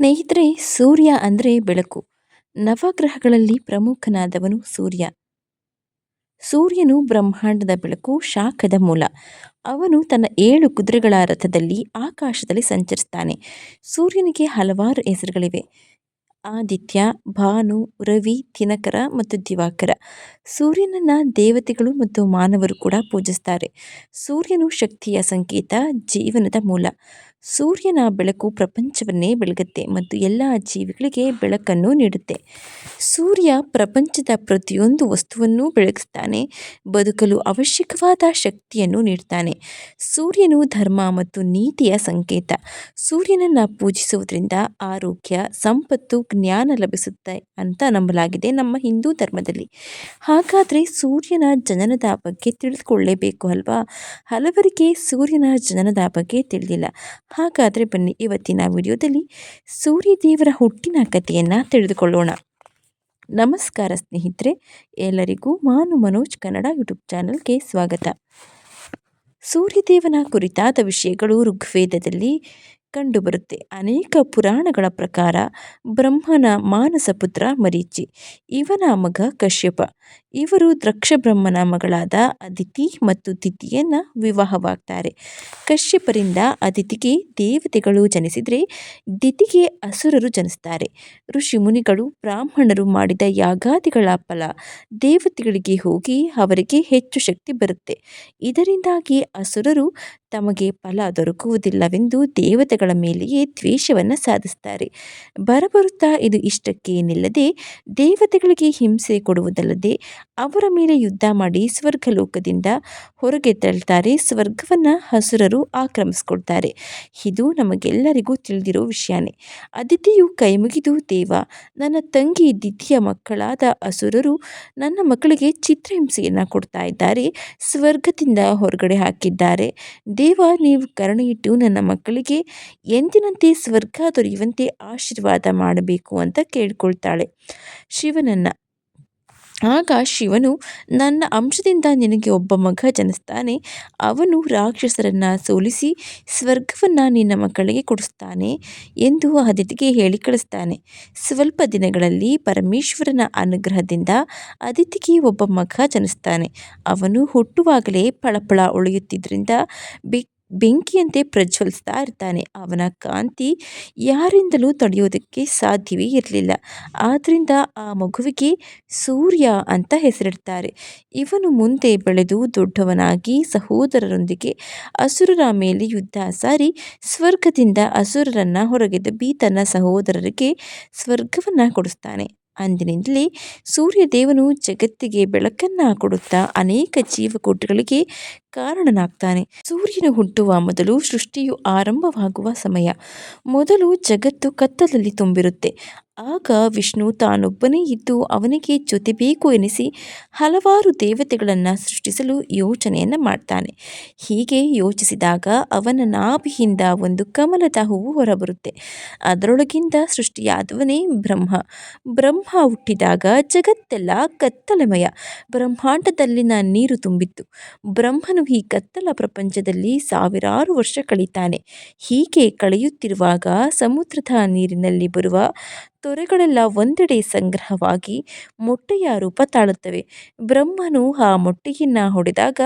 ಸ್ನೇಹಿತರೆ, ಸೂರ್ಯ ಅಂದರೆ ಬೆಳಕು. ನವಗ್ರಹಗಳಲ್ಲಿ ಪ್ರಮುಖನಾದವನು ಸೂರ್ಯ. ಸೂರ್ಯನು ಬ್ರಹ್ಮಾಂಡದ ಬೆಳಕು, ಶಾಖದ ಮೂಲ. ಅವನು ತನ್ನ ಏಳು ಕುದುರೆಗಳ ರಥದಲ್ಲಿ ಆಕಾಶದಲ್ಲಿ ಸಂಚರಿಸ್ತಾನೆ. ಸೂರ್ಯನಿಗೆ ಹಲವಾರು ಹೆಸರುಗಳಿವೆ. ಆದಿತ್ಯ, ಭಾನು, ರವಿ ದಿನಕರ ಮತ್ತು ದಿವಾಕರ. ಸೂರ್ಯನನ್ನ ದೇವತೆಗಳು ಮತ್ತು ಮಾನವರು ಕೂಡ ಪೂಜಿಸ್ತಾರೆ. ಸೂರ್ಯನು ಶಕ್ತಿಯ ಸಂಕೇತ, ಜೀವನದ ಮೂಲ. ಸೂರ್ಯನ ಬೆಳಕು ಪ್ರಪಂಚವನ್ನೇ ಬೆಳಗುತ್ತೆ ಮತ್ತು ಎಲ್ಲ ಜೀವಿಗಳಿಗೆ ಬೆಳಕನ್ನು ನೀಡುತ್ತೆ. ಸೂರ್ಯ ಪ್ರಪಂಚದ ಪ್ರತಿಯೊಂದು ವಸ್ತುವನ್ನು ಬೆಳಗಿಸ್ತಾನೆ, ಬದುಕಲು ಅವಶ್ಯಕವಾದ ಶಕ್ತಿಯನ್ನು ನೀಡ್ತಾನೆ. ಸೂರ್ಯನು ಧರ್ಮ ಮತ್ತು ನೀತಿಯ ಸಂಕೇತ. ಸೂರ್ಯನನ್ನು ಪೂಜಿಸುವುದರಿಂದ ಆರೋಗ್ಯ, ಸಂಪತ್ತು, ಜ್ಞಾನ ಲಭಿಸುತ್ತೆ ಅಂತ ನಂಬಲಾಗಿದೆ ನಮ್ಮ ಹಿಂದೂ ಧರ್ಮದಲ್ಲಿ. ಹಾಗಾದರೆ ಸೂರ್ಯನ ಜನನದ ಬಗ್ಗೆ ತಿಳಿದುಕೊಳ್ಳೇಬೇಕು ಅಲ್ವಾ? ಹಲವರಿಗೆ ಸೂರ್ಯನ ಜನನದ ಬಗ್ಗೆ ತಿಳಿದಿಲ್ಲ. ಹಾಗಾದರೆ ಬನ್ನಿ ಇವತ್ತಿನ ವಿಡಿಯೋದಲ್ಲಿ ಸೂರ್ಯದೇವರ ಹುಟ್ಟಿನ ಕಥೆಯನ್ನು ತಿಳಿದುಕೊಳ್ಳೋಣ. ನಮಸ್ಕಾರ ಸ್ನೇಹಿತರೆ, ಎಲ್ಲರಿಗೂ ಮಾನು ಮನೋಜ್ ಕನ್ನಡ ಯೂಟ್ಯೂಬ್ ಚಾನಲ್ಗೆ ಸ್ವಾಗತ. ಸೂರ್ಯದೇವನ ಕುರಿತಾದ ವಿಷಯಗಳು ಋಗ್ವೇದದಲ್ಲಿ ಕಂಡುಬರುತ್ತೆ. ಅನೇಕ ಪುರಾಣಗಳ ಪ್ರಕಾರ ಬ್ರಹ್ಮನ ಮಾನಸ ಪುತ್ರ ಮರೀಚಿ, ಇವನ ಮಗ ಕಶ್ಯಪ. ಇವರು ದ್ರಕ್ಷ ಬ್ರಹ್ಮನ ಮಗಳಾದ ಅದಿತಿ ಮತ್ತು ತಿಥಿಯನ್ನು ವಿವಾಹವಾಗ್ತಾರೆ. ಕಶ್ಯಪರಿಂದ ಅದಿತಿಗೆ ದೇವತೆಗಳು ಜನಿಸಿದರೆ ದಿತಿಗೆ ಅಸುರರು ಜನಿಸ್ತಾರೆ. ಋಷಿ ಮುನಿಗಳು ಬ್ರಾಹ್ಮಣರು ಮಾಡಿದ ಯಾಗಾದಿಗಳ ಫಲ ದೇವತೆಗಳಿಗೆ ಹೋಗಿ ಅವರಿಗೆ ಹೆಚ್ಚು ಶಕ್ತಿ ಬರುತ್ತೆ. ಇದರಿಂದಾಗಿ ಅಸುರರು ತಮಗೆ ಫಲ ದೊರಕುವುದಿಲ್ಲವೆಂದು ದೇವತೆಗಳ ಮೇಲೆಯೇ ದ್ವೇಷವನ್ನು ಸಾಧಿಸ್ತಾರೆ. ಬರಬರುತ್ತಾ ಇದು ಇಷ್ಟಕ್ಕೆ ನಿಲ್ಲದೆ ದೇವತೆಗಳಿಗೆ ಹಿಂಸೆ ಕೊಡುವುದಲ್ಲದೆ ಅವರ ಮೇಲೆ ಯುದ್ಧ ಮಾಡಿ ಸ್ವರ್ಗಲೋಕದಿಂದ ಹೊರಗೆ ತಳ್ತಾರೆ ಸ್ವರ್ಗವನ್ನು ಹಸುರರು ಆಕ್ರಮಿಸ್ಕೊಳ್ತಾರೆ ಇದು ನಮಗೆಲ್ಲರಿಗೂ ತಿಳಿದಿರೋ ವಿಷಯನೇ. ಅದಿತಿಯು ಕೈಮುಗಿದು ದೇವ, ನನ್ನ ತಂಗಿ ದಿತಿಯ ಮಕ್ಕಳಾದ ಹಸುರರು ನನ್ನ ಮಕ್ಕಳಿಗೆ ಚಿತ್ರಹಿಂಸೆಯನ್ನು ಕೊಡ್ತಾ ಇದ್ದಾರೆ. ಸ್ವರ್ಗದಿಂದ ಹೊರಗಡೆ ಹಾಕಿದ್ದಾರೆ. ದೇವ ನೀವು ಕರುಣೆಯಿಟ್ಟು ನನ್ನ ಮಕ್ಕಳಿಗೆ ಎಂದಿನಂತೆ ಸ್ವರ್ಗ ದೊರೆಯುವಂತೆ ಆಶೀರ್ವಾದ ಮಾಡಬೇಕು ಅಂತ ಕೇಳ್ಕೊಳ್ತಾಳೆ. ಶಿವನನ್ನು ಆಗ ಶಿವನು, ನನ್ನ ಅಂಶದಿಂದ ನಿನಗೆ ಒಬ್ಬ ಮಗ ಜನಿಸ್ತಾನೆ. ಅವನು ರಾಕ್ಷಸರನ್ನು ಸೋಲಿಸಿ ಸ್ವರ್ಗವನ್ನು ನಿನ್ನ ಮಕ್ಕಳಿಗೆ ಕೊಡಿಸ್ತಾನೆ ಎಂದು ಅದಿತಿಗೆ ಹೇಳಿ ಕಳಿಸ್ತಾನೆ. ಸ್ವಲ್ಪ ದಿನಗಳಲ್ಲಿ ಪರಮೇಶ್ವರನ ಅನುಗ್ರಹದಿಂದ ಅದಿತಿಗೆ ಒಬ್ಬ ಮಗ ಜನಿಸ್ತಾನೆ. ಅವನು ಹುಟ್ಟುವಾಗಲೇ ಪಳಪಳ ಉಳಿಯುತ್ತಿದ್ದರಿಂದ ಬಿ ಬೆಂಕಿಯಂತೆ ಪ್ರಜ್ವಲಿಸ್ತಾ ಇರ್ತಾನೆ. ಅವನ ಕಾಂತಿ ಯಾರಿಂದಲೂ ತಡೆಯೋದಕ್ಕೆ ಸಾಧ್ಯವೇ ಇರಲಿಲ್ಲ. ಆದ್ದರಿಂದ ಆ ಮಗುವಿಗೆ ಸೂರ್ಯ ಅಂತ ಹೆಸರಿಡ್ತಾರೆ. ಇವನು ಮುಂದೆ ಬೆಳೆದು ದೊಡ್ಡವನಾಗಿ ಸಹೋದರರೊಂದಿಗೆ ಅಸುರರ ಮೇಲೆ ಯುದ್ಧ ಸಾರಿ ಸ್ವರ್ಗದಿಂದ ಅಸುರರನ್ನು ಹೊರಗೆದ್ದು ಬೀ ತನ್ನ ಸಹೋದರರಿಗೆ ಸ್ವರ್ಗವನ್ನು ಕೊಡಿಸ್ತಾನೆ. ಅಂದಿನಿಂದಲೇ ಸೂರ್ಯದೇವನು ಜಗತ್ತಿಗೆ ಬೆಳಕನ್ನು ಕೊಡುತ್ತಾ ಅನೇಕ ಜೀವಕೋಟಿಗಳಿಗೆ ಕಾರಣನಾಗ್ತಾನೆ. ಸೂರ್ಯನು ಹುಟ್ಟುವ ಮೊದಲು ಸೃಷ್ಟಿಯು ಆರಂಭವಾಗುವ ಸಮಯ. ಮೊದಲು ಜಗತ್ತು ಕತ್ತಲಲ್ಲಿ ತುಂಬಿರುತ್ತೆ. ಆಗ ವಿಷ್ಣು ತಾನೊಬ್ಬನೇ ಇದ್ದು ಅವನಿಗೆ ಜೊತೆ ಬೇಕು ಎನಿಸಿ ಹಲವಾರು ದೇವತೆಗಳನ್ನು ಸೃಷ್ಟಿಸಲು ಯೋಚನೆಯನ್ನು ಮಾಡ್ತಾನೆ. ಹೀಗೆ ಯೋಚಿಸಿದಾಗ ಅವನ ನಾಭಿಯಿಂದ ಒಂದು ಕಮಲದ ಹೂವು ಹೊರಬರುತ್ತೆ. ಅದರೊಳಗಿಂದ ಸೃಷ್ಟಿಯಾದವನೇ ಬ್ರಹ್ಮ. ಬ್ರಹ್ಮ ಹುಟ್ಟಿದಾಗ ಜಗತ್ತೆಲ್ಲ ಕತ್ತಲಮಯ. ಬ್ರಹ್ಮಾಂಡದಲ್ಲಿನ ನೀರು ತುಂಬಿತ್ತು. ಬ್ರಹ್ಮನು ಈ ಕತ್ತಲ ಪ್ರಪಂಚದಲ್ಲಿ ಸಾವಿರಾರು ವರ್ಷ ಕಳೀತಾನೆ. ಹೀಗೆ ಕಳೆಯುತ್ತಿರುವಾಗ ಸಮುದ್ರದ ನೀರಿನಲ್ಲಿ ಬರುವ ತೊರೆಗಳೆಲ್ಲ ಒಂದೆಡೆ ಸಂಗ್ರಹವಾಗಿ ಮೊಟ್ಟೆಯ ರೂಪ ತಾಳುತ್ತವೆ. ಬ್ರಹ್ಮನು ಆ ಮೊಟ್ಟೆಯನ್ನು ಹೊಡೆದಾಗ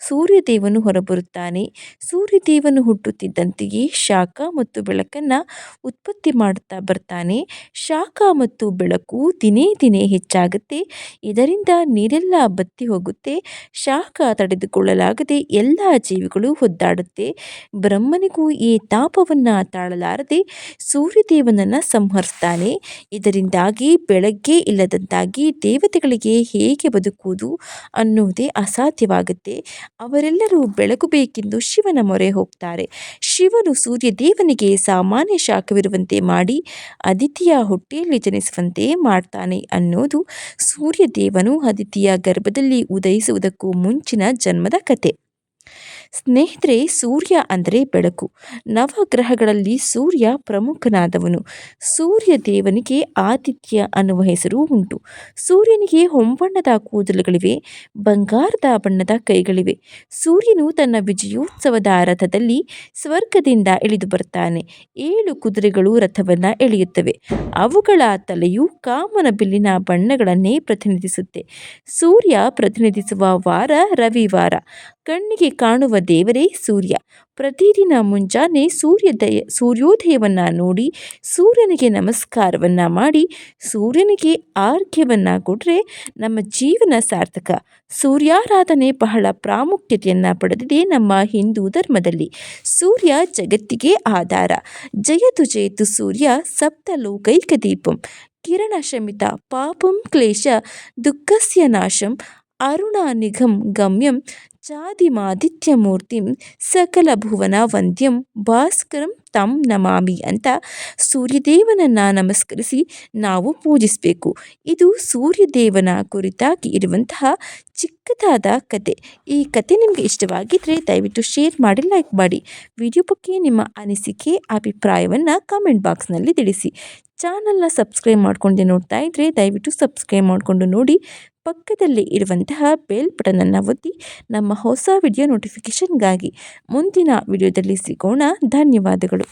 ಸೂರ್ಯದೇವನು ಹೊರಬರುತ್ತಾನೆ. ಸೂರ್ಯದೇವನು ಹುಟ್ಟುತ್ತಿದ್ದಂತೆಯೇ ಶಾಖ ಮತ್ತು ಬೆಳಕನ್ನು ಉತ್ಪತ್ತಿ ಮಾಡುತ್ತಾ ಬರ್ತಾನೆ. ಶಾಖ ಮತ್ತು ಬೆಳಕು ದಿನೇ ದಿನೇ ಹೆಚ್ಚಾಗುತ್ತೆ. ಇದರಿಂದ ನೀರೆಲ್ಲ ಬತ್ತಿ ಹೋಗುತ್ತೆ. ಶಾಖ ತಡೆದುಕೊಳ್ಳಲಾಗದೆ ಎಲ್ಲ ಜೀವಿಗಳು ಒದ್ದಾಡುತ್ತೆ. ಬ್ರಹ್ಮನಿಗೂ ಈ ತಾಪವನ್ನು ತಾಳಲಾರದೆ ಸೂರ್ಯದೇವನನ್ನು ಸಂಹರಿಸ್ತಾನೆ. ಇದರಿಂದಾಗಿ ಬೆಳಗ್ಗೆ ಇಲ್ಲದಂತಾಗಿ ದೇವತೆಗಳಿಗೆ ಹೇಗೆ ಬದುಕುವುದು ಅನ್ನುವುದೇ ಅಸಾಧ್ಯವಾಗುತ್ತೆ. ಅವರೆಲ್ಲರೂ ಬೆಳಕು ಬೇಕೆಂದು ಶಿವನ ಮೊರೆ ಹೋಗ್ತಾರೆ. ಶಿವನು ಸೂರ್ಯ ದೇವನಿಗೆ ಸಾಮಾನ್ಯ ಶಾಖವಿರುವಂತೆ ಮಾಡಿ ಅದಿತಿಯ ಹೊಟ್ಟೆಯಲ್ಲಿ ಜನಿಸುವಂತೆ ಮಾಡ್ತಾನೆ ಅನ್ನೋದು ಸೂರ್ಯದೇವನು ಅದಿತಿಯ ಗರ್ಭದಲ್ಲಿ ಉದಯಿಸುವುದಕ್ಕೂ ಮುಂಚಿನ ಜನ್ಮದ ಕತೆ. ಸ್ನೇಹಿತರೆ, ಸೂರ್ಯ ಅಂದರೆ ಬೆಳಕು. ನವಗ್ರಹಗಳಲ್ಲಿ ಸೂರ್ಯ ಪ್ರಮುಖನಾದವನು. ಸೂರ್ಯ ದೇವನಿಗೆ ಆದಿತ್ಯ ಅನ್ನುವ ಹೆಸರು ಉಂಟು. ಸೂರ್ಯನಿಗೆ ಹೊಂಬಣ್ಣದ ಕೂದಲುಗಳಿವೆ, ಬಂಗಾರದ ಬಣ್ಣದ ಕೈಗಳಿವೆ. ಸೂರ್ಯನು ತನ್ನ ವಿಜಯೋತ್ಸವದ ರಥದಲ್ಲಿ ಸ್ವರ್ಗದಿಂದ ಇಳಿದು ಬರ್ತಾನೆ. ಏಳು ಕುದುರೆಗಳು ರಥವನ್ನು ಎಳೆಯುತ್ತವೆ. ಅವುಗಳ ತಲೆಯು ಕಾಮನ ಬಿಲ್ಲಿನ ಬಣ್ಣಗಳನ್ನೇ ಪ್ರತಿನಿಧಿಸುತ್ತೆ. ಸೂರ್ಯ ಪ್ರತಿನಿಧಿಸುವ ವಾರ ರವಿವಾರ. ಕಣ್ಣಿಗೆ ಕಾಣುವ ದೇವರೇ ಸೂರ್ಯ. ಪ್ರತಿದಿನ ಮುಂಜಾನೆ ಸೂರ್ಯೋದಯ, ಸೂರ್ಯೋದಯವನ್ನು ನೋಡಿ, ಸೂರ್ಯನಿಗೆ ನಮಸ್ಕಾರವನ್ನು ಮಾಡಿ, ಸೂರ್ಯನಿಗೆ ಆರ್ಘ್ಯವನ್ನು ಕೊಟ್ಟರೆ ನಮ್ಮ ಜೀವನ ಸಾರ್ಥಕ. ಸೂರ್ಯಾರಾಧನೆ ಬಹಳ ಪ್ರಾಮುಖ್ಯತೆಯನ್ನು ಪಡೆದಿದೆ ನಮ್ಮ ಹಿಂದೂ ಧರ್ಮದಲ್ಲಿ. ಸೂರ್ಯ ಜಗತ್ತಿಗೆ ಆಧಾರ. ಜಯತು ಜಯತು ಸೂರ್ಯ ಸಪ್ತಲೋಕೈಕ ದೀಪಂ. ಕಿರಣ ಶಮಿತ ಪಾಪಂ ಕ್ಲೇಶ, ದುಃಖಸ್ಯ ನಾಶಂ. ಅರುಣಾನಿಘಂ ಗಮ್ಯಂ ಚಾದಿಮಾದಿತ್ಯಮೂರ್ತಿಂ ಸಕಲ ಭುವನ ವಂದ್ಯಂ ಭಾಸ್ಕರಂ ತಂ ನಮಾಮಿ ಅಂತ ಸೂರ್ಯದೇವನನ್ನು ನಮಸ್ಕರಿಸಿ ನಾವು ಪೂಜಿಸಬೇಕು. ಇದು ಸೂರ್ಯದೇವನ ಕುರಿತಾಗಿ ಇರುವಂತಹ ಚಿಕ್ಕದಾದ ಕತೆ. ಈ ಕತೆ ನಿಮಗೆ ಇಷ್ಟವಾಗಿದ್ದರೆ ದಯವಿಟ್ಟು ಶೇರ್ ಮಾಡಿ, ಲೈಕ್ ಮಾಡಿ. ವಿಡಿಯೋ ಬಗ್ಗೆ ನಿಮ್ಮ ಅನಿಸಿಕೆ, ಅಭಿಪ್ರಾಯವನ್ನು ಕಾಮೆಂಟ್ ಬಾಕ್ಸ್ನಲ್ಲಿ ತಿಳಿಸಿ. ಚಾನಲ್ನ ಸಬ್ಸ್ಕ್ರೈಬ್ ಮಾಡ್ಕೊಂಡು ನೋಡ್ತಾ ಇದ್ದರೆ ದಯವಿಟ್ಟು ಸಬ್ಸ್ಕ್ರೈಬ್ ಮಾಡಿಕೊಂಡು ನೋಡಿ. ಪಕ್ಕದಲ್ಲಿ ಇರುವಂತಹ ಬೆಲ್ ಬಟನನ್ನು ಒತ್ತಿ ನಮ್ಮ ಹೊಸ ವಿಡಿಯೋ ನೋಟಿಫಿಕೇಷನ್ಗಾಗಿ ಮುಂದಿನ ವಿಡಿಯೋದಲ್ಲಿ ಸಿಗೋಣ. ಧನ್ಯವಾದಗಳು.